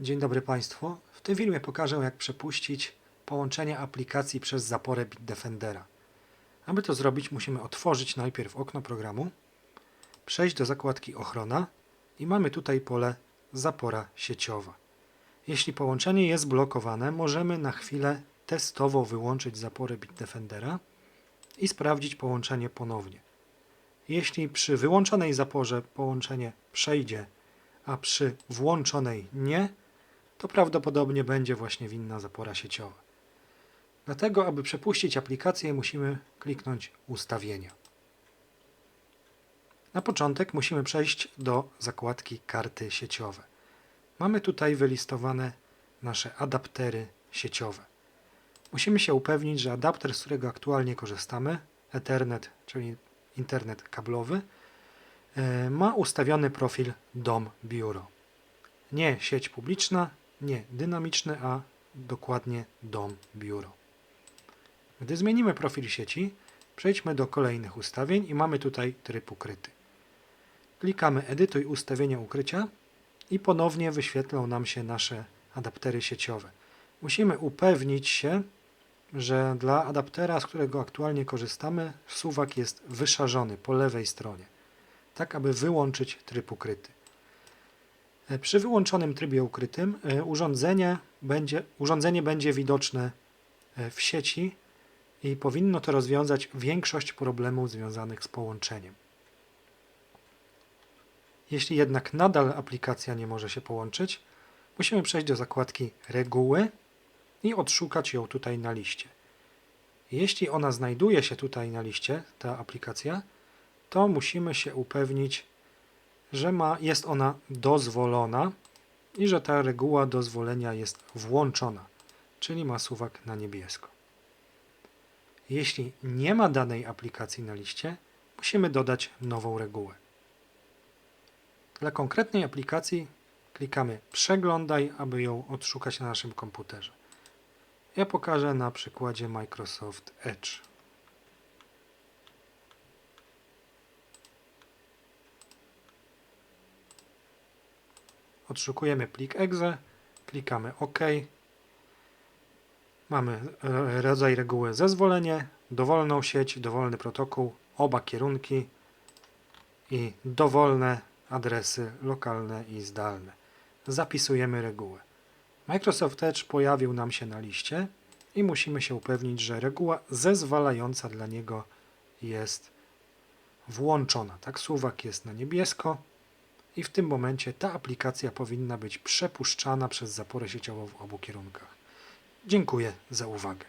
Dzień dobry Państwu. W tym filmie pokażę jak przepuścić połączenie aplikacji przez zaporę Bitdefendera. Aby to zrobić musimy otworzyć najpierw okno programu, przejść do zakładki Ochrona i mamy tutaj pole Zapora sieciowa. Jeśli połączenie jest blokowane, możemy na chwilę testowo wyłączyć zaporę Bitdefendera i sprawdzić połączenie ponownie. Jeśli przy wyłączonej zaporze połączenie przejdzie, a przy włączonej nie, to prawdopodobnie będzie właśnie winna zapora sieciowa. Dlatego, aby przepuścić aplikację, musimy kliknąć Ustawienia. Na początek musimy przejść do zakładki Karty sieciowe. Mamy tutaj wylistowane nasze adaptery sieciowe. Musimy się upewnić, że adapter, z którego aktualnie korzystamy, Ethernet, czyli internet kablowy, e, ma ustawiony profil dom biuro. Nie sieć publiczna, nie dynamiczny, a dokładnie dom biuro. Gdy zmienimy profil sieci, przejdźmy do kolejnych ustawień i mamy tutaj tryb ukryty. Klikamy Edytuj ustawienia ukrycia i ponownie wyświetlą nam się nasze adaptery sieciowe. Musimy upewnić się, że dla adaptera, z którego aktualnie korzystamy, suwak jest wyszarzony po lewej stronie, tak aby wyłączyć tryb ukryty. E, Przy wyłączonym trybie ukrytym e, urządzenie będzie, urządzenie będzie widoczne e, w sieci i powinno to rozwiązać większość problemów związanych z połączeniem. Jeśli jednak nadal aplikacja nie może się połączyć, musimy przejść do zakładki Reguły i odszukać ją tutaj na liście. Jeśli ona znajduje się tutaj na liście, ta aplikacja, to musimy się upewnić, że ma, jest ona dozwolona i że ta reguła dozwolenia jest włączona, czyli ma suwak na niebiesko. Jeśli nie ma danej aplikacji na liście, musimy dodać nową regułę. Dla konkretnej aplikacji klikamy Przeglądaj, aby ją odszukać na naszym komputerze. Ja pokażę na przykładzie Microsoft Edge. Odszukujemy plik exe, klikamy OK. Mamy rodzaj reguły zezwolenie, dowolną sieć, dowolny protokół, oba kierunki i dowolne adresy lokalne i zdalne. Zapisujemy regułę. Microsoft Edge pojawił nam się na liście i musimy się upewnić, że reguła zezwalająca dla niego jest włączona. Tak, suwak jest na niebiesko i w tym momencie ta aplikacja powinna być przepuszczana przez zaporę sieciową w obu kierunkach. Dziękuję za uwagę.